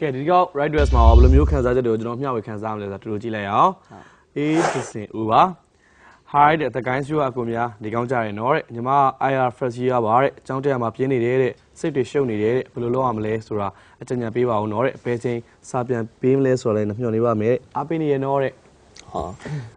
ကဲဒီကောက် right dress မှာဘယ်လိုမျိုးခံစားချက်တွေကိုကျွန်တော်မျှဝေခံစားရမလဲဆိုတာတူတူကြည့်လိုက်အောင်အေးစစ်စင်ဦးပါ hi တဲ့တကိုင်းရှိုးအကူများဒီကောင်းကြရနော်တဲ့ညီမ IR first year ပါတဲ့အကြောင်းတရားမှာပြင်းနေတဲ့တဲ့စိတ်တွေရှုပ်နေတယ်တဲ့ဘယ်လိုလုပ်ရမလဲဆိုတာအကြံဉာဏ်ပေးပါဦးနော်တဲ့ဘယ်ချိန်စာပြန်ပေးမလဲဆိုတော့လည်းညှော်နေပါမယ်အားပေးနေရနော်တဲ့ဟော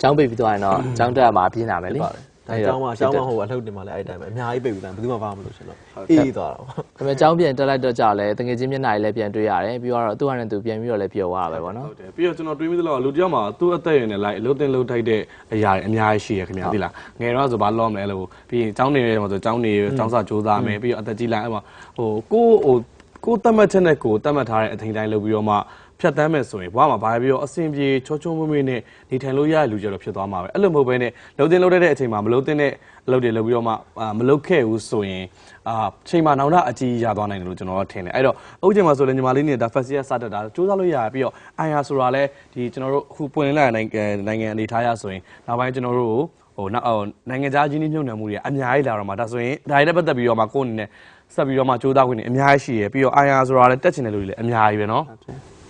ចောင်းပိတ်ပြီးသွားရင်တော့ចောင်းတက်မှာပြင်းတာပဲလေပါတယ် ဒါကြောင့်မှရှောင်းမဟိုအလှုပ်တင်မှလည်းအဲ့တိုင်းပဲအများကြီးပိတ်ပြီးတိုင်းဘယ်သူမှဘာမှမလုပ်ရှင်တော့အေးသွားတာပေါ့ဒါပေမဲ့ចောင်းပြန်တက်လိုက်တော့ကြာလဲတငယ်ချင်းမျက်နှာကြီးလည်းပြန်တွေ့ရတယ်ပြီးတော့သူ့ဟာနဲ့သူပြန်ပြီးတော့လည်းပျော်သွားတာပဲပေါ့နော်ဟုတ်တယ်ပြီးတော့ကျွန်တော်တွေးမိသလောက်လူတစ်ယောက်မှာသူ့အသက်အရွယ်နဲ့လိုက်လှုပ်တင်လှုပ်ထိုက်တဲ့အရာတွေအများကြီးရှိရခင်ဗျာသိလားငယ်တော့ဆိုဘာလို့မလဲလို့ပြီးရင်ကျောင်းနေတယ်မှာဆိုကျောင်းနေကျောင်းစာစူးစမ်းမယ်ပြီးတော့အသက်ကြီးလိုက်အဲ့မှာဟိုကိုဟိုကိုတတ်မှတ်ချက်နဲ့ကိုတတ်မှတ်ထားတဲ့အထင်တိုင်းလုပ်ပြီးတော့မှ ဖြတ်တမ်းမယ်ဆိုရင်ဘဝမှာဘာပဲပြောအဆင်ပြေချောချောမွေ့မွေ့နဲ့နေထိုင်လို့ရတဲ့လူကြတော့ဖြစ်သွားမှာပဲအဲ့လိုမဟုတ်ဘဲနဲ့လှုပ်တင်လှုပ်တဲ့အချိန်မှာမလှုပ်တင်တဲ့အလုပ်တွေလုပ်ပြီးတော့မှအာမလှုပ်ခဲ့ဘူးဆိုရင်အာချိန်မှာနောက်တော့အကြီးရသွားနိုင်တယ်လို့ကျွန်တော်ကထင်တယ်အဲ့တော့အခုချိန်မှာဆိုလည်းညီမလေးနဲ့ဒါ first year စတက်တာစူးစမ်းလို့ရပြီးတော့ IR ဆိုတာလည်းဒီကျွန်တော်တို့အခုပွင့်လာတဲ့နိုင်ငံနိုင်ငံအနေထားရဆိုရင်နောက်ပိုင်းကျွန်တော်တို့ဟိုနောက်နိုင်ငံခြားချင်းနှိမ့်ညွှန်နှံမှုတွေအများကြီးလာတော့မှာဒါဆိုရင်ဒါတွေနဲ့ပတ်သက်ပြီးတော့မှကိုယ့်အနေနဲ့ဆက်ပြီးတော့မှစူးစမ်းခွင့်တွေအများကြီးရှိရပြီးတော့ IR ဆိုတာလည်းတက်ချင်တဲ့လူတွေလည်းအများကြီးပဲเนาะ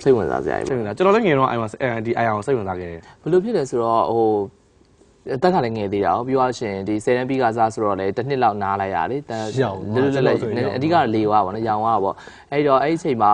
စိတ်ဝင်စားစရာကြီးစိတ်ပဲဝင်စားကျွန်တော်လည်းငယ်တော့ IR ဒီ IR ကိုစိတ်ဝင်စားခဲ့တယ်ဘယ်လိုဖြစ်လဲဆိုတော့ဟိုအသက်ကလည်းငယ်သေးတာဟုတ်ပြောရရှင်ဒီ10တန်းပြီးကစားဆိုတော့လေတစ်နှစ်လောက်နားလိုက်ရလေတန်းလွတ်လွတ်လပ်အဓိကလေဝါပေါ့နော်ရောင်ဝါပေါ့အဲ့တော့အဲ့ဒီအချိန်မှာ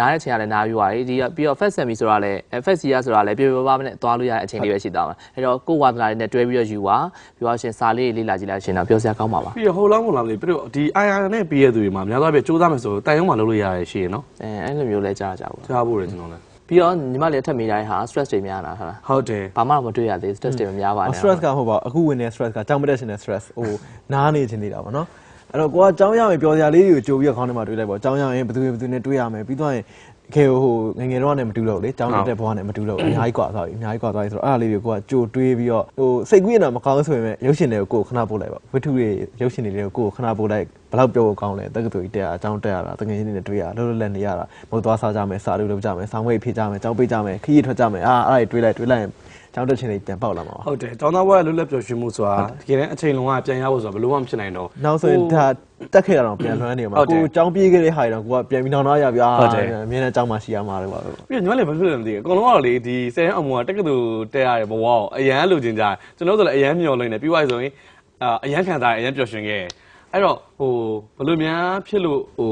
နားတဲ့အချိန်ကလည်းနားပြီးသွားပြီဒီပြီးတော့ fast semi ဆိုတာလည်း fast seer ဆိုတာလည်းပြပြပါပါနဲ့သွားလို့ရတဲ့အချိန်လေးပဲရှိသွားမှာအဲ့တော့ကိုယ်ဝါသနာတွေနဲ့တွဲပြီးတော့ယူပါပြီးတော့ရှင်စာလေးလေးလာကြည့်လိုက်ရှင်တော့ပြောစရာကောင်းပါပါပြီးတော့ဟိုလောက်မလားမသိပြီးတော့ဒီ IR နဲ့ပြီးရသူတွေမှာများသောအားဖြင့်စူးစမ်းမယ်ဆိုတိုင်ရုံမှာလုပ်လို့ရတယ်ရှိရင်နော်အဲအဲ့လိုမျိုးလဲကြားကြပါဘူးကြားဖို့ရတယ်ကျွန်တော်လည်းပြီးတော့ညီမလေးထပ်မိတိုင်းဟာ stress တွေများတာဟုတ်လားဟုတ်တယ်ဘာမှမတွေ့ရသေး stress တွေများပါနဲ့ stress ကဟုတ်ပါအခုဝင်နေ stress ကကြောက်မတက်ရှင်တဲ့ stress ဟိုနားနေခြင်းနေတာပေါ့နော် အဲ့တော့ကိုကအကြောင်းရမယ်ပျော်စရာလေးတွေကိုကြိုပြီးတော့ခေါင်းထဲမှာတွေးလိုက်ပေါ့အကြောင်းရရင်ဘယ်သူဘယ်သူနဲ့တွေးရမယ်ပြီးတော့ရင်ခေဟိုငငယ်တော့နဲ့မတူတော့လေကြောင်းတက်ဘွားနဲ့မတူတော့အများကြီးကွာသွားပြီအများကြီးကွာသွားပြီဆိုတော့အဲ့ဒါလေးတွေကိုကကြိုတွေးပြီးတော့ဟိုစိတ်ကူးရင်တော့မကောင်းဆိုပေမဲ့ရုပ်ရှင်တွေကိုကိုခဏပို့လိုက်ပါဝတ္ထုတွေရုပ်ရှင်တွေကိုကိုခဏပို့လိုက်ဘလောက်ပြောကောင်းလဲတက္ကသိုလ်ကြီးတက်ရအကြောင်းတက်ရတာတကယ်ချင်းတွေတွေ့ရလှုပ်လှုပ်လက်နေရတာမဟုတ်သွားစားကြမယ်စာလုပ်လုပ်ကြမယ်ဆောင်းဝေးဖြေကြမယ်ကြောင်းပေးကြမယ်ခရီးထွက်ကြမယ်အာအဲ့ဒါတွေတွေးလိုက်တွေးလိုက် ကြောင်းတက်ချင်းတွေပြန်ပေါက်လာမှာပါဟုတ်တယ်ကျောင်းသားဘဝလွတ်လပ်ပျော်ရွှင်မှုဆိုတာတကယ်တမ်းအချိန်လုံးကပြန်ရဖို့ဆိုတာဘယ်လိုမှမဖြစ်နိုင်တော့နောက်ဆိုရင်ဒါတက်ခဲ့တာတော့ပြန်လွှမ်းနေမှာဟုတ်တယ်ကိုចောင်းပြေးခဲ့တဲ့ဟာတွေတော့ကိုကပြန်ပြီးနောက်နောက်ရပြာဟုတ်တယ်အမြင်နဲ့ចောင်းမှာရှိရမှာလေပါပြီးတော့ညီမလေးဘာဖြစ်လဲမသိဘူးအကုန်လုံးကတော့လေဒီဆယ်ရန်အမွာတက်ကတူတက်ရတဲ့ဘဝကိုအရန်လိုချင်ကြတယ်ကျွန်တော်တို့ဆိုလည်းအရန်မျောလင်းနေပြီးသွားပြီဆိုရင်အာအရန်ခံစားရအရန်ပျော်ရွှင်ခဲ့အဲ့တော့ဟိုဘယ်လိုများဖြစ်လို့ဟို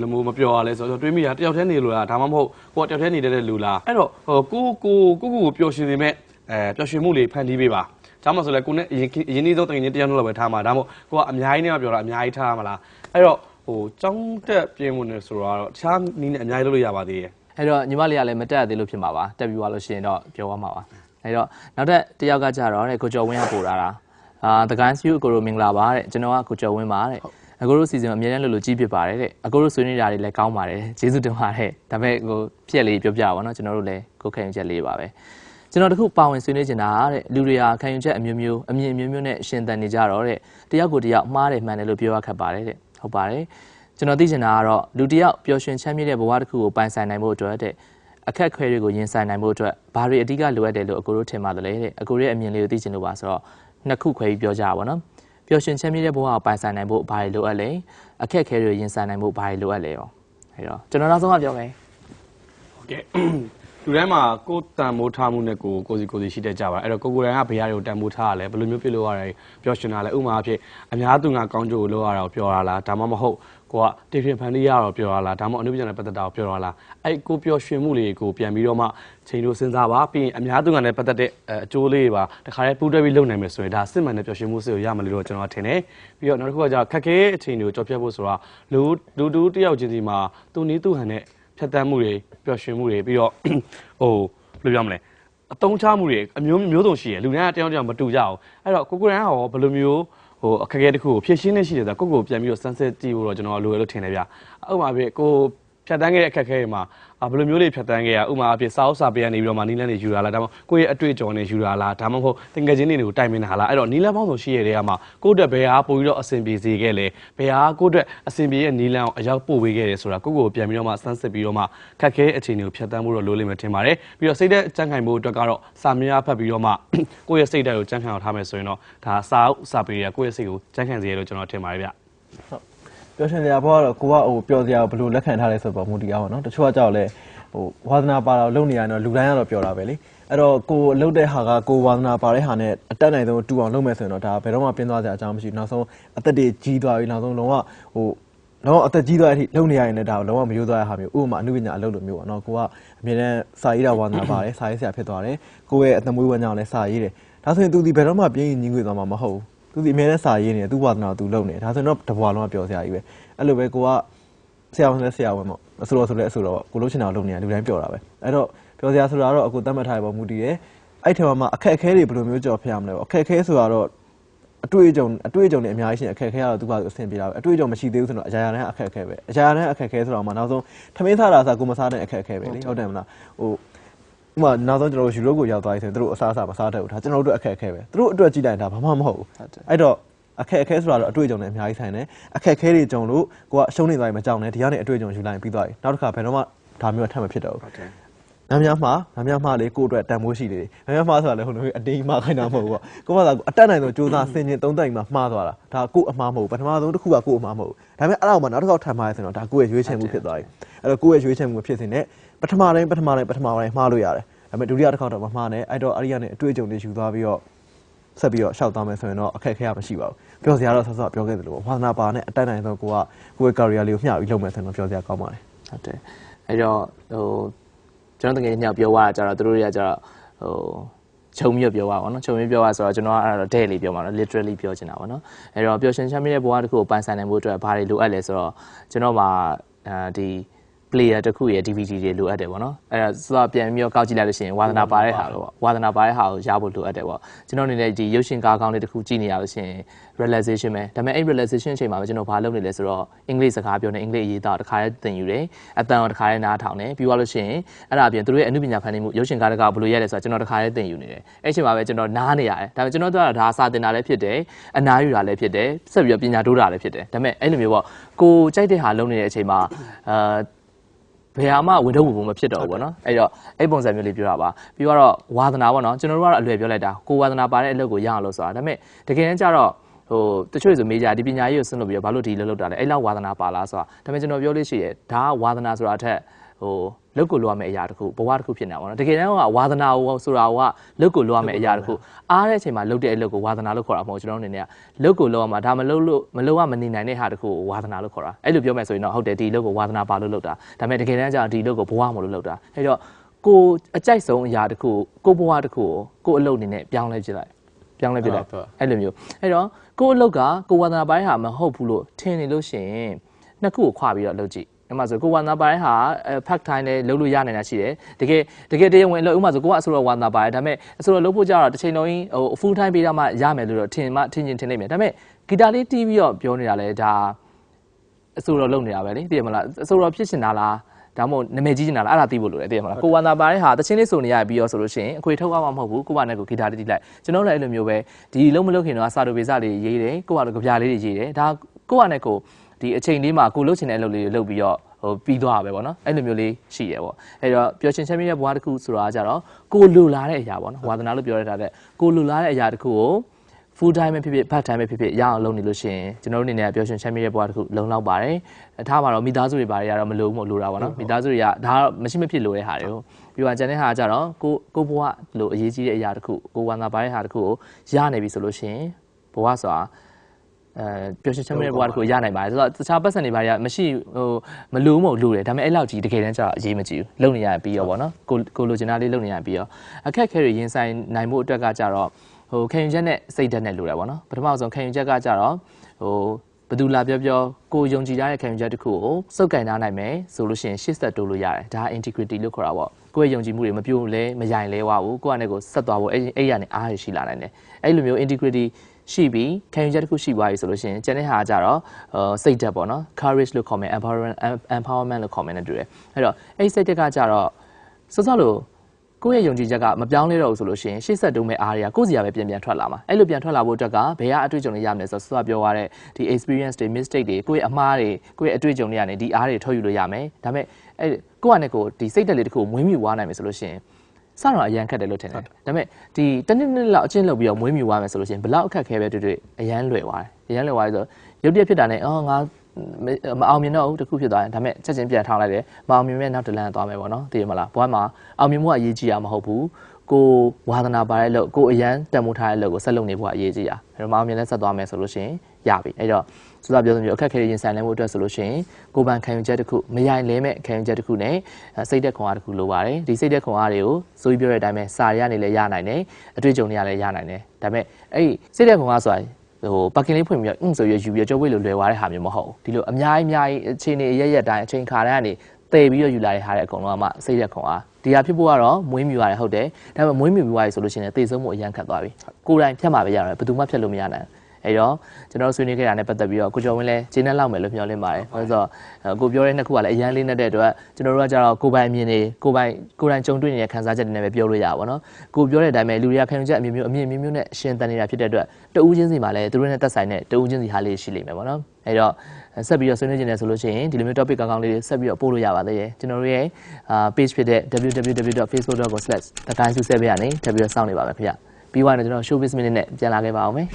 လမိုးမပျော်ရလဲဆိုတော့တွေးမိတာတယောက်တည်းနေလို့လားဒါမှမဟုတ်ကိုကတယောက်တည်းနေတဲ့လူလားအဲ့တော့ဟိုကိုကိုကိုကိုကိုပျော်ရွှင်နေမဲ့ အဲပျော်ရွှင်မှုလေးဖန်တီးပေးပါဒါမှမဟုတ်ဆိုလဲကိုနဲ့အရင်အရင်နေ့ဆုံးတကယ်ချင်းတရားနှုတ်လောက်ပဲထားမှာဒါမှမဟုတ်ကိုကအများကြီးနဲ့ပြောတာအများကြီးထားရမလားအဲ့တော့ဟိုចောင်းတက်ပြင်းမှုနဲ့ဆိုတော့တခြားနည်းနဲ့အများကြီးလုပ်လို့ရပါသေးတယ်အဲ့တော့ညီမလေးကလည်းမတက်ရသေးလို့ဖြစ်မှာပါတက်ပြီးသွားလို့ရှိရင်တော့ပြောသွားမှာပါအဲ့တော့နောက်ထပ်တစ်ယောက်ကကြတော့တဲ့ကိုကျော်ဝင်းကပို့လာတာအာတကိုင်းစီယူအကိုရိုမင်္ဂလာပါတဲ့ကျွန်တော်ကကိုကျော်ဝင်းပါတဲ့အကိုတို့စီစဉ်အမြဲတမ်းလို့လို့ကြီးဖြစ်ပါတယ်တဲ့အကိုတို့ဆွေးနွေးတာတွေလည်းကောင်းပါတယ်ကျေးဇူးတင်ပါတယ်ဒါပေမဲ့ကိုပြက်လေးပြောပြပါတော့ကျွန်တော်တို့လည်းကိုခံယူချက်လေးပါပဲ ကျွန်တော်တခုပါဝင်ဆွေးနွေးချင်တာတဲ့လူတွေဟာခံယူချက်အမျိုးမျိုးအမြင်အမျိုးမျိုးနဲ့ရှင်သန်နေကြတော့တဲ့တယောက်ကိုတယောက်မှားတယ်မှန်တယ်လို့ပြောရခက်ပါတယ်တဲ့ဟုတ်ပါတယ်ကျွန်တော်သိချင်တာကတော့လူတယောက်ပျော်ရွှင်ချမ်းမြေ့တဲ့ဘဝတစ်ခုကိုပိုင်ဆိုင်နိုင်ဖို့အတွက်တဲ့အခက်အခဲတွေကိုရင်ဆိုင်နိုင်ဖို့အတွက်ဘာတွေအဓိကလိုအပ်တယ်လို့အကိုတို့ထင်ပါတယ်လေတဲ့အကိုရဲ့အမြင်လေးကိုသိချင်လို့ပါဆိုတော့နှစ်ခုခွဲပြီးပြောကြပါဘောနော်ပျော်ရွှင်ချမ်းမြေ့တဲ့ဘဝကိုပိုင်ဆိုင်နိုင်ဖို့ဘာတွေလိုအပ်လဲအခက်အခဲတွေကိုရင်ဆိုင်နိုင်ဖို့ဘာတွေလိုအပ်လဲရောအဲတော့ကျွန်တော်နောက်ဆုံးကပြောမယ်ကဲ လူတိုင်းမှာကိုယ်တန်မိုးထားမှုနဲ့ကိုကိုစီကိုစီရှိတဲ့ကြပါအဲ့တော့ကိုကိုယ်တိုင်ကဘယ်ဟာတွေကိုတန်မိုးထားရလဲဘယ်လိုမျိုးပြလို့ရလဲပျော်ရွှင်တာလဲဥပမာအဖြစ်အများသူငါကောင်းကျိုးကိုလုပ်ရတာကိုပြောရလားဒါမှမဟုတ်ကိုကတေဖြင်ဖန်တီးရတော့ပြောရလားဒါမှမဟုတ်အနုပညာနဲ့ပတ်သက်တာကိုပြောရလားအဲ့ကိုပျော်ရွှင်မှုလေးကိုပြန်ပြီးတော့မှချိန်လို့စဉ်းစားပါပြီးရင်အများသူငါနဲ့ပတ်သက်တဲ့အကျိုးလေးတွေပါတခါတည်းပူးတွဲပြီးလုပ်နိုင်မယ်ဆိုရင်ဒါစစ်မှန်တဲ့ပျော်ရွှင်မှုစိတ်ကိုရမယ်လို့ကျွန်တော်ထင်တယ်ပြီးတော့နောက်တစ်ခုကကြာခက်ခဲအချိန်တွေကိုကြော်ဖြတ်ဖို့ဆိုတာလူလူတူတယောက်ချင်းစီမှာသူနည်းသူဟန်နဲ့ ဖြတ်တန်းမှုတွေပျော်ရွှင်မှုတွေပြီးတော့ဟိုဘယ်လိုပြောမလဲအတုံးချမှုတွေအမျိုးမျိုးစုံရှိရလူတိုင်းကတယောက်တယောက်မတူကြအောင်အဲ့တော့ကိုကိုရန်ကရောဘယ်လိုမျိုးဟိုအခက်အခဲတစ်ခုကိုဖြည့်ရှင်းနေရှိတယ်ဆိုတော့ကိုကိုပြန်ပြီးတော့စမ်းစစ်ကြည့်ဖို့တော့ကျွန်တော်လိုရလို့ထင်တယ်ဗျဥပမာပြကိုဖြတ်တန်းခဲ့တဲ့အခက်အခဲတွေမှာ ဘယ်လိုမျိုးလေးဖြတ်တန်းခဲ့ရဥပမာအဖြစ်စာအုပ်စာပေကနေပြီးတော့မှနီးလန်းနေယူရလားဒါမှမဟုတ်ကိုယ့်ရဲ့အတွေ့အကြုံတွေယူရလားဒါမှမဟုတ်တငယ်ချင်းတွေကိုတိုင်ပင်တာလားအဲ့တော့နီးလန်းပေါင်းစုံရှိရတဲ့ကမှာကိုယ့်အတွက်ဘယ်ဟာပို့ပြီးတော့အဆင်ပြေစေခဲ့လဲဘယ်ဟာကိုယ့်အတွက်အဆင်ပြေရဲ့နီးလန်းကိုအရောက်ပို့ပေးခဲ့တယ်ဆိုတာကိုယ့်ကိုယ်ပြန်ပြီးတော့မှစမ်းစစ်ပြီးတော့မှခက်ခဲအခြေအနေကိုဖြတ်တန်းဖို့တော့လိုလိမ့်မယ်ထင်ပါတယ်ပြီးတော့စိတ်သက်ကြံ့ခိုင်ဖို့အတွက်ကတော့စာများဖတ်ပြီးတော့မှကိုယ့်ရဲ့စိတ်ဓာတ်ကိုကြံ့ခိုင်အောင်ထားမယ်ဆိုရင်တော့ဒါစာအုပ်စာပေတွေကကိုယ့်ရဲ့စိတ်ကိုကြံ့ခိုင်စေရလို့ကျွန်တော်ထင်ပါတယ်ဗျ ပျော်ရွှင်စရာဘောကတော့ကိုကဟိုပျော်စရာဘယ်လိုလက်ခံထားလဲဆိုတော့မူတည်အောင်ပါနော်တချို့ကကြောက်လဲဟိုဝါသနာပါတော့လုံနေရရင်တော့လူတိုင်းကတော့ပြောတာပဲလေအဲ့တော့ကိုအလုပ်တဲ့ဟာကကိုဝါသနာပါတဲ့ဟာနဲ့အတက်နိုင်ဆုံးတူအောင်လုပ်မယ်ဆိုရင်တော့ဒါဘယ်တော့မှပြင်းသွားစရာအကြောင်းမရှိဘူးနောက်ဆုံးအသက်တွေကြီးသွားပြီနောက်ဆုံးလုံးဝဟိုတော့အသက်ကြီးသွားတဲ့အထိလုံနေရရင်လည်းဒါလုံးဝမရိုးသွားတဲ့ဟာမျိုးဥပမာအနုပညာအလုပ်လိုမျိုးပေါ့နော်ကိုကအမြဲတမ်းစာရေးတာဝါသနာပါတယ်စာရေးဆရာဖြစ်သွားတယ်ကိုရဲ့အသက်မွေးဝမ်းကြောင်းလည်းစာရေးတယ်ဒါဆိုရင်သူဒီဘယ်တော့မှပြင်းရင်ညီငွေသွားမှာမဟုတ်ဘူး သူဒီအမြဲတမ်းစာရေးနေတယ်သူဝါသနာသူလုပ်နေတယ်ဒါဆိုရင်တော့တဘွာလုံးကပျော်စရာကြီးပဲအဲ့လိုပဲကိုကဆရာဝန်လည်းဆရာဝန်ပေါ့အဆိုတော်ဆိုလည်းအဆိုတော်ပေါ့ကိုလို့ချင်တာကိုလုပ်နေတာလူတိုင်းပြောတာပဲအဲ့တော့ပြောစရာဆိုတာတော့အခုသတ်မှတ်ထားတဲ့ပုံမူတည်တယ်အဲ့ထက်မှမှအခက်အခဲတွေဘယ်လိုမျိုးကြော်ဖျက်ရမလဲပေါ့အခက်အခဲဆိုတာတော့အတွေ့အကြုံအတွေ့အကြုံတွေအများကြီးရှိရင်အခက်အခဲကတော့သူကသူအဆင်ပြေတာပဲအတွေ့အကြုံမရှိသေးဘူးဆိုတော့အရာရာတိုင်းအခက်အခဲပဲအရာရာတိုင်းအခက်အခဲဆိုတော့မှနောက်ဆုံးထမင်းစားတာစားကိုမစားတဲ့အခက်အခဲပဲလေဟုတ်တယ်မလားဟို ဥပမာနောက်ဆုံးကျွန်တော်တို့ယူရိုကိုရောက်သွားပြီဆိုရင်တို့အစားအစာမစားတတ်ဘူးဒါကျွန်တော်တို့အခက်အခဲပဲတို့အတွက်ကြည့်လိုက်ရင်ဒါဘာမှမဟုတ်ဘူးအဲ့တော့အခက်အခဲဆိုတာတော့အတွေ့အကြုံနဲ့အများကြီးဆိုင်တယ်အခက်အခဲတွေကြုံလို့ကိုကရှုံးနေသွားရင်မကြောက်နဲ့ဒီကနေအတွေ့အကြုံယူလိုက်ပြီးသွားပြီနောက်တစ်ခါဘယ်တော့မှဒါမျိုးထပ်မဖြစ်တော့ဘူးဟုတ်တယ်။များများမှာများများမှာလေကိုယ့်အတွက်တန်ဖိုးရှိတယ်။များများမှာဆိုတာလေဟိုလိုမျိုးအတင်းမှာခိုင်းတာမဟုတ်ဘူးပေါ့။ကိုယ့်ဘာသာကိုအတက်နိုင်ဆုံးစူးစမ်းဆင်ခြင်သုံးသပ်ပြီးမှမှားသွားတာ။ဒါကိုယ့်အမှားမဟုတ်ဘူး။ပထမဆုံးတစ်ခုကကိုယ့်အမှားမဟုတ်ဘူး။ဒါပေမဲ့အဲ့လောက်မှနောက်တစ်ခေါက်ထပ်မှားရဆိုတော့ဒါကိုယ့်ရဲ့ရွေးချယ်မှုဖြစ်သွားပြီ။အဲ့တော့ကိုယ့်ရဲ့ရွေးချယ်မှုဖြစ်စဉ်နဲ့ ပထမတိုင်းပထမတိုင်းပထမတိုင်းမှားလို့ရတယ်။ဒါပေမဲ့ဒုတိယတစ်ခေါက်တော့မမှားနဲ့အဲ့တော့အဲ့ဒီကနေအတွေ့အကြုံတွေယူသွားပြီးတော့ဆက်ပြီးတော့ရှောက်သွားမယ်ဆိုရင်တော့အခက်အခဲမရှိပါဘူး။ပြောစရာတော့ဆော့ဆော့ပြောခဲ့သလိုပေါ့။ဝါသနာပါနဲ့အတက်နိုင်ဆုံးကိုကကိုယ့်ရဲ့ career လေးကိုမျှပြီးလုပ်မယ်ဆိုရင်တော့ပြောစရာကောင်းပါတယ်။ဟုတ်တယ်အဲ့တော့ဟိုကျွန်တော်တကယ်ညောက်ပြောသွားတာကြတော့သူတို့တွေကကြတော့ဟိုခြုံမြပြောပါဘောနော်ခြုံမြပြောပါဆိုတော့ကျွန်တော်ကအဲ့တော့ daily ပြောမှာနော် literally ပြောချင်တာပေါ့နော်အဲ့တော့ပျော်ရွှင်ချမ်းမြေ့တဲ့ဘဝတစ်ခုကိုပိုင်ဆိုင်နိုင်ဖို့အတွက်ဘာတွေလိုအပ်လဲဆိုတော့ကျွန်တော်မှာအဲဒီ player တစ်ခုရဲ့ DVD တွေလိုအပ်တယ်ပေါ့နော်အဲ့ဒါဆိုတော့ပြန်ပြီးတော့ကောက်ကြည့်လိုက်လို့ရှိရင်ဝါသနာပါတဲ့ဟာပေါ့ဝါသနာပါတဲ့ဟာကိုရဖို့လိုအပ်တယ်ပေါ့ကျွန်တော်အနေနဲ့ဒီရုပ်ရှင်ကားကောင်းလေးတစ်ခုကြည့်နေရလို့ရှိရင် realization ပဲဒါပေမဲ့အဲ့ realization အချိန်မှာပဲကျွန်တော်ဘာလုပ်နေလဲဆိုတော့အင်္ဂလိပ်စကားပြောနေအင်္ဂလိပ်အရေးသားတစ်ခါလေးသင်ယူတယ်အတန်အောင်တစ်ခါလေးနားထောင်တယ်ပြီးသွားလို့ရှိရင်အဲ့ဒါအပြင်သူတို့ရဲ့အမှုပညာဖန်တီးမှုရုပ်ရှင်ကားတကာဘယ်လိုရလဲဆိုတော့ကျွန်တော်တစ်ခါလေးသင်ယူနေတယ်အဲ့အချိန်မှာပဲကျွန်တော်နားနေရတယ်ဒါပေမဲ့ကျွန်တော်တို့ကဒါစာသင်တာလည်းဖြစ်တယ်အနားယူတာလည်းဖြစ်တယ်ဆက်ပြီးတော့ပညာတိုးတာလည်းဖြစ်တယ်ဒါပေမဲ့အဲ့လိုမျိုးပေါ့ကိုကြိုက်တဲ့ဟာလုပ်နေတဲ့အချိန်မှာအာ ဘယ်ဟာမှဝင်တော့ဘူးမဖြစ်တော့ဘူးပေါ့နော်အဲ့တော့အဲ့ပုံစံမျိုးလေးပြောတာပါပြီးတော့ဝါသနာပေါ့နော်ကျွန်တော်တို့ကတော့အလွယ်ပြောလိုက်တာကိုဝါသနာပါတဲ့အလုပ်ကိုရအောင်လို့ဆိုတာဒါပေမဲ့တကယ်တမ်းကျတော့ဟိုတချို့ဆိုမေးကြဒီပညာရေးကိုဆွလို့ပြီးတော့ဘာလို့ဒီလိုလုပ်တာလဲအဲ့လောက်ဝါသနာပါလားဆိုတာဒါပေမဲ့ကျွန်တော်ပြောလို့ရှိရဲဒါကဝါသနာဆိုတာအထက် ဟိုလုတ်ကိုလိုရမယ့်အရာတစ်ခုဘဝတစ်ခုဖြစ်နေတာပေါ့နော်တကယ်တမ်းကဝါသနာကိုဆိုတာကလုတ်ကိုလိုရမယ့်အရာတစ်ခုအားတဲ့အချိန်မှာလုတ်တဲ့အလုပ်ကိုဝါသနာလို့ခေါ်တာမဟုတ်ကျွန်တော်တို့အနေနဲ့ကလုတ်ကိုလိုရမှာဒါမလုတ်လို့မလုတ်ရမနေနိုင်တဲ့ဟာတစ်ခုကိုဝါသနာလို့ခေါ်တာအဲ့လိုပြောမယ်ဆိုရင်တော့ဟုတ်တယ်ဒီလုတ်ကိုဝါသနာပါလို့လုပ်တာဒါပေမဲ့တကယ်တမ်းကျတော့ဒီလုတ်ကိုဘဝမလို့လုပ်တာအဲ့တော့ကိုအကြိုက်ဆုံးအရာတစ်ခုကိုဘဝတစ်ခုကိုကိုအလုပ်အနေနဲ့ပြောင်းလဲပြစ်လိုက်ပြောင်းလဲပြစ်လိုက်အဲ့လိုမျိုးအဲ့တော့ကိုအလုပ်ကကိုဝါသနာပိုင်းဟာမဟုတ်ဘူးလို့ထင်နေလို့ရှိရင်နှစ်ခုကိုခွာပြီးတော့လုပ်ကြည့် အဲ့မှာဆိုကိုဝါသနာပိုင်းဟာဖက်တိုင်းလည်းလုပ်လို့ရနိုင်တာရှိတယ်တကယ်တကယ်တရားဝင်လို့ဥပမာဆိုကိုကအဆိုတော်ဝါသနာပိုင်းဒါပေမဲ့အဆိုတော်လုပ်ဖို့ကြတော့တစ်ချိန်လုံးဟို full time ပေးတာမှရမယ်လို့တော့ထင်မှထင်ချင်းထင်နေမယ်ဒါပေမဲ့ဂီတာလေးတီးပြီးတော့ပြောနေတာလဲဒါအဆိုတော်လုပ်နေတာပဲလေသိရမလားအဆိုတော်ဖြစ်နေတာလားဒါမှမဟုတ်နာမည်ကြီးနေတာလားအဲ့ဒါသိဖို့လိုတယ်သိရမလားကိုဝါသနာပိုင်းဟာတချင်းလေးဆိုနေရပြီးတော့ဆိုလို့ရှိရင်အခွေထုတ်အောင်မဟုတ်ဘူးကိုကနဲ့ကိုဂီတာလေးတီးလိုက်ကျွန်တော်လည်းအဲ့လိုမျိုးပဲဒီလုံးမလုပ်ခင်တော့စာတို့ပေစလေးရေးတယ်ကိုကတော့ကြပြလေးတွေရေးတယ်ဒါကိုကနဲ့ကို ဒီအချိန်လေးမှာကိုလုပ်ချင်တဲ့အလုပ်လေးတွေလုပ်ပြီးတော့ဟိုပြီးသွားပဲပေါ့နော်အဲ့လိုမျိုးလေးရှိရပေါ့အဲ့တော့ပျော်ရှင်ချမ်းမြေ့တဲ့ဘဝတစ်ခုဆိုတာကြတော့ကိုလိုလားတဲ့အရာပေါ့နော်ဝါသနာလို့ပြောရတာတဲ့ကိုလိုလားတဲ့အရာတစ်ခုကို full time ပဲဖြစ်ဖြစ် part time ပဲဖြစ်ဖြစ်ရအောင်လုပ်နေလို့ရှိရင်ကျွန်တော်တို့အနေနဲ့ပျော်ရွှင်ချမ်းမြေ့တဲ့ဘဝတစ်ခုလုံလောက်ပါတယ်။ထားမှာတော့မိသားစုတွေဘာတွေကတော့မလိုဘူးမလိုတာပေါ့နော်။မိသားစုတွေကဒါကတော့မရှိမဖြစ်လိုတဲ့ဟာတွေကိုပြီးတော့ကျန်တဲ့ဟာကကြတော့ကိုကိုဘဝလိုအရေးကြီးတဲ့အရာတစ်ခုကိုဝမ်းသာပါတဲ့ဟာတစ်ခုကိုရနေပြီဆိုလို့ရှိရင်ဘဝဆိုတာ အဲပျော်ရွှင်ချမ်းမြေ့တဲ့ဘဝတစ်ခုရနိုင်ပါတယ်ဆိုတော့တခြားပတ်စံတွေဘာတွေကမရှိဟိုမလိုမဟုတ်လိုတယ်ဒါပေမဲ့အဲ့လောက်ကြီးတကယ်တမ်းကျတော့အရေးမကြီးဘူးလုံနေရပြီးရောပေါ့နော်ကိုကိုလိုချင်တာလေးလုံနေရပြီးရောအခက်ခဲတွေရင်ဆိုင်နိုင်မှုအတွက်ကကြတော့ဟိုခံယူချက်နဲ့စိတ်ဓာတ်နဲ့လိုတယ်ပေါ့နော်ပထမဆုံးခံယူချက်ကကြတော့ဟိုဘယ်သူလာပြောပြောကိုယုံကြည်ရတဲ့ခံယူချက်တစ်ခုကိုစုပ်ကင်ထားနိုင်မယ်ဆိုလို့ရှိရင်ရှစ်ဆက်တိုးလို့ရတယ်ဒါ integrity လို့ခေါ်တာပေါ့ကိုယ့်ရဲ့ယုံကြည်မှုတွေမပြိုးလဲမယိုင်လဲဝါဘူးကိုယ့်အနေကိုဆက်သွားဖို့အဲ့အဲ့ရနေအားရရှိလာနိုင်တယ်အဲ့လိုမျိုး integrity ရှိပြီးခံယူချက်တစ်ခုရှိသွားပြီဆိုလို့ရှိရင်ကျန်တဲ့ဟာကကြတော့စိတ်ဓာတ်ပေါ့နော် courage လို့ခေါ်မယ် empowerment empowerment လို့ခေါ်မယ်နဲ့တူတယ်အဲ့တော့အဲ့စိတ်ဓာတ်ကကြတော့စောစောလို့ကိုယ့်ရဲ့ယုံကြည်ချက်ကမပြောင်းလဲတော့ဘူးဆိုလို့ရှိရင်ရှေ့ဆက်တုံးမဲ့အားတွေကကိုယ့်စီရပဲပြန်ပြန်ထွက်လာမှာအဲ့လိုပြန်ထွက်လာဖို့အတွက်ကဘယ်ကအတွေ့အကြုံတွေရမလဲဆိုတော့စောစောပြောရတဲ့ဒီ experience တွေ mistake တွေကိုယ့်ရဲ့အမှားတွေကိုယ့်ရဲ့အတွေ့အကြုံတွေကနေဒီအားတွေထုတ်ယူလို့ရမယ်ဒါပေမဲ့အဲ့ကိုယ့်အနေကိုဒီစိတ်ဓာတ်လေးတစ်ခုကိုမွေးမြူသွားနိုင်မယ်ဆိုလို့ရှိရင် စတော့အရန်ခက်တယ်လို့ထင်တယ်ဒါပေမဲ့ဒီတနည်းနည်းလောက်အချင်းလုပ်ပြီးတော့မွေးမြူသွားမယ်ဆိုလို့ရှိရင်ဘလောက်အခက်ခဲပဲတွေ့တွေ့အရန်လွယ်သွားတယ်အရန်လွယ်သွားပြီဆိုရုပ်တရက်ဖြစ်တာနဲ့အော်ငါမအောင်မြင်တော့ဘူးတစ်ခုဖြစ်သွားရင်ဒါပေမဲ့ချက်ချင်းပြန်ထောင်းလိုက်တယ်မအောင်မြင်မဲ့နောက်တစ်လမ်းသွားမယ်ပေါ့နော်သိရမလားဘဝမှာအောင်မြင်မှုကအရေးကြီးတာမဟုတ်ဘူးကိုဝါသနာပါတဲ့လို့ကိုအရန်တန်မိုးထားတဲ့လို့ကိုဆက်လုပ်နေဖို့ကအရေးကြီးတာအဲ့တော့မအောင်မြင်လဲဆက်သွားမယ်ဆိုလို့ရှိရင်ရပြီအဲ့တော့ စသပြောသလိုအခက်ခဲရင်ဆိုင်လဲမှုအတွက်ဆိုလို့ရှိရင်ကိုပန်ခံယူချက်တစ်ခုမရိုင်လဲမဲ့ခံယူချက်တစ်ခုနဲ့စိတ်သက်ခွန်အားတစ်ခုလိုပါတယ်ဒီစိတ်သက်ခွန်အားတွေကိုဆိုပြီးပြောတဲ့အတိုင်းပဲစာရရနေလဲရနိုင်တယ်အတွေ့အကြုံတွေကလည်းရနိုင်တယ်ဒါပေမဲ့အဲ့ဒီစိတ်သက်ခွန်အားဆိုတာဟိုပါကင်လေးဖွင့်ပြီးတော့အင်းဆိုရယူပြီးကြောဝိတ်လိုလွယ်သွားတဲ့ဟာမျိုးမဟုတ်ဘူးဒီလိုအများကြီးအများကြီးအချိန်နေရက်ရက်တိုင်းအချိန်ခါတိုင်းကနေတည်ပြီးတော့ယူလာတဲ့ဟာတွေအကုန်လုံးကမှစိတ်သက်ခွန်အားဒီဟာဖြစ်ဖို့ကတော့မွေးမြူရတယ်ဟုတ်တယ်ဒါပေမဲ့မွေးမြူပြီးသွားပြီဆိုလို့ရှိရင်သေဆုံးမှုအရန်ခတ်သွားပြီကိုယ်တိုင်ဖြတ်မှာပဲရတယ်ဘယ်သူမှဖြတ်လို့မရနိုင် အဲ့တော့ကျွန်တော်ဆွေးနွေးခဲ့တာနဲ့ပတ်သက်ပြီးတော့ကိုကျော်ဝင်းလည်းဂျင်းနဲ့လောက်မယ်လို့မျှော်လင့်ပါတယ်။ဘာလို့ဆိုတော့ကိုပြောတဲ့နှစ်ခုကလည်းအရန်လေးနဲ့တဲ့အတွက်ကျွန်တော်တို့ကကြတော့ကိုပိုင်အမြင်တွေကိုပိုင်ကိုတိုင်ကြုံတွေ့နေတဲ့ခံစားချက်တွေနဲ့ပဲပြောလို့ရပါဘောနော်။ကိုပြောတဲ့အတိုင်းပဲလူတွေကခံယူချက်အမျိုးမျိုးအမြင်မျိုးမျိုးနဲ့ရှင်းတန်နေတာဖြစ်တဲ့အတွက်တဦးချင်းစီမှာလည်းသူတို့နဲ့သက်ဆိုင်တဲ့တဦးချင်းစီဟာလေးရှိလိမ့်မယ်ပေါ့နော်။အဲ့တော့ဆက်ပြီးတော့ဆွေးနွေးခြင်းနဲ့ဆိုလို့ရှိရင်ဒီလိုမျိုး topic ကောင်းကောင်းလေးတွေဆက်ပြီးတော့ပို့လို့ရပါသေးတယ်ကျွန်တော်တို့ရဲ့အာ page ဖြစ်တဲ့ www.facebook.com/thekaisu7 ရနေထပ်ပြီးတော့စောင့်နေပါမယ်ခင်ဗျပြီးသွားရင်ကျွန်တော် showbiz minute နဲ့ပြန်လာခဲ့ပါအောင်မယ်